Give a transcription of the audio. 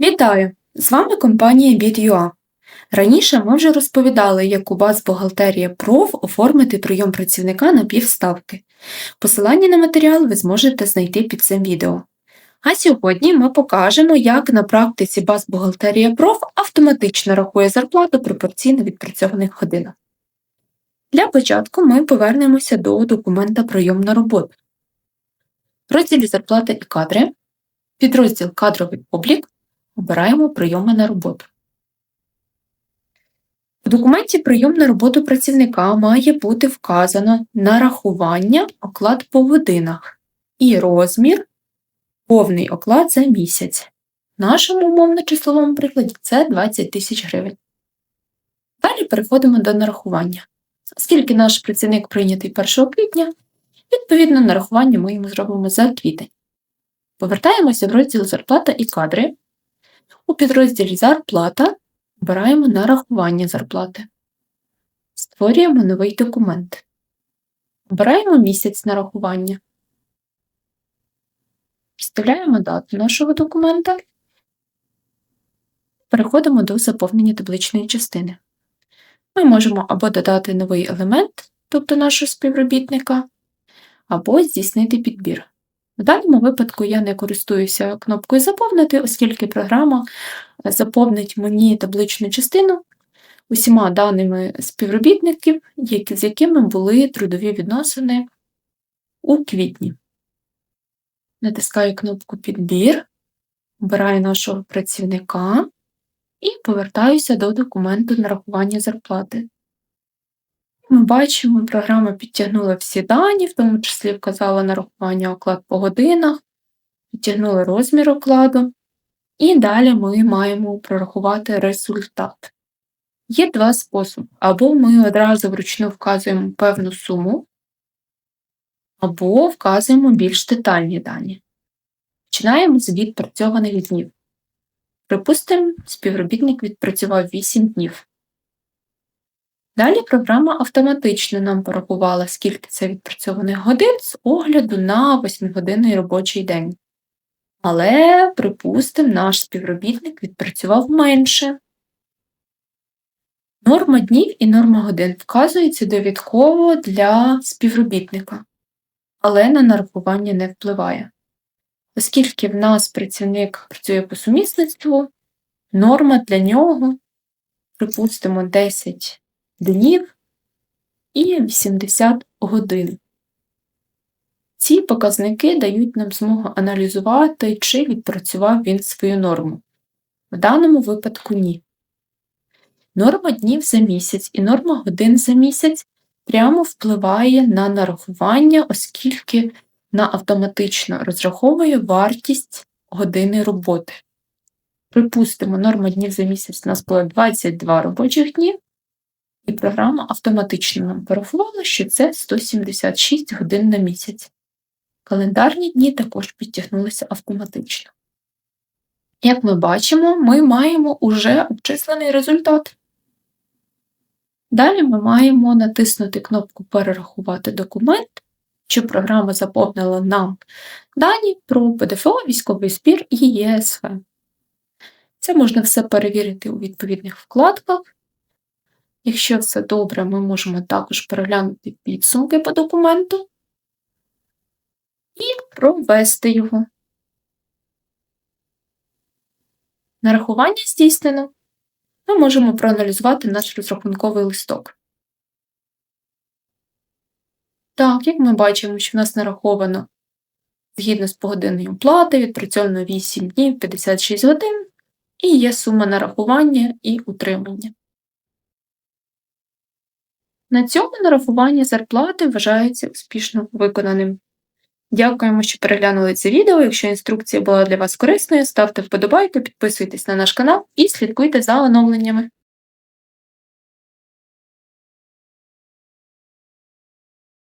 Вітаю! З вами компанія BitUA. Раніше ми вже розповідали, як у вас бухгалтерія проф оформити прийом працівника на півставки. Посилання на матеріал ви зможете знайти під цим відео. А сьогодні ми покажемо, як на практиці баз бухгалтерія проф автоматично рахує зарплату пропорційно відпрацьованих годинах. Для початку ми повернемося до документа прийом на роботу. В розділі зарплата і кадри, підрозділ кадровий облік обираємо прийоми на роботу. В документі прийом на роботу працівника має бути вказано нарахування оклад по годинах і розмір повний оклад за місяць. В нашому умовно-числовому прикладі це 20 тисяч гривень. Далі переходимо до нарахування. Оскільки наш працівник прийнятий 1 квітня, відповідно нарахування ми йому зробимо за квітень. Повертаємося в розділ зарплата і кадри. У підрозділі Зарплата обираємо нарахування зарплати. Створюємо новий документ. Обираємо місяць нарахування. Вставляємо дату нашого документа. Переходимо до заповнення табличної частини. Ми можемо або додати новий елемент, тобто нашого співробітника, або здійснити підбір. В даному випадку я не користуюся кнопкою Заповнити, оскільки програма заповнить мені табличну частину усіма даними співробітників, з якими були трудові відносини у квітні. Натискаю кнопку Підбір, обираю нашого працівника і повертаюся до документу нарахування зарплати. Ми бачимо, програма підтягнула всі дані, в тому числі вказала нарахування оклад по годинах, підтягнула розмір окладу, і далі ми маємо прорахувати результат. Є два способи. Або ми одразу вручну вказуємо певну суму, або вказуємо більш детальні дані. Починаємо з відпрацьованих днів. Припустимо, співробітник відпрацював 8 днів. Далі програма автоматично нам порахувала, скільки це відпрацьованих годин з огляду на 8-годинний робочий день. Але, припустимо, наш співробітник відпрацював менше. Норма днів і норма годин вказується довідково для співробітника, але на нарахування не впливає. Оскільки в нас працівник працює по сумісництву, норма для нього, припустимо, 10 днів і 80 годин. Ці показники дають нам змогу аналізувати, чи відпрацював він свою норму. В даному випадку ні. Норма днів за місяць і норма годин за місяць прямо впливає на нарахування, оскільки вона автоматично розраховує вартість години роботи. Припустимо, норма днів за місяць у нас була 22 робочих дні, і програма автоматично нам порахувала, що це 176 годин на місяць. Календарні дні також підтягнулися автоматично. Як ми бачимо, ми маємо уже обчислений результат. Далі ми маємо натиснути кнопку Перерахувати документ, щоб програма заповнила нам дані про ПДФО, військовий збір і ЄСВ. Це можна все перевірити у відповідних вкладках. Якщо все добре, ми можемо також переглянути підсумки по документу і провести його. Нарахування здійснено. Ми можемо проаналізувати наш розрахунковий листок. Так, як ми бачимо, що в нас нараховано згідно з погодинною плати, відпрацьовано 8 днів 56 годин, і є сума нарахування і утримання. На цьому нарахування зарплати вважається успішно виконаним. Дякуємо, що переглянули це відео. Якщо інструкція була для вас корисною, ставте вподобайки, підписуйтесь на наш канал і слідкуйте за оновленнями.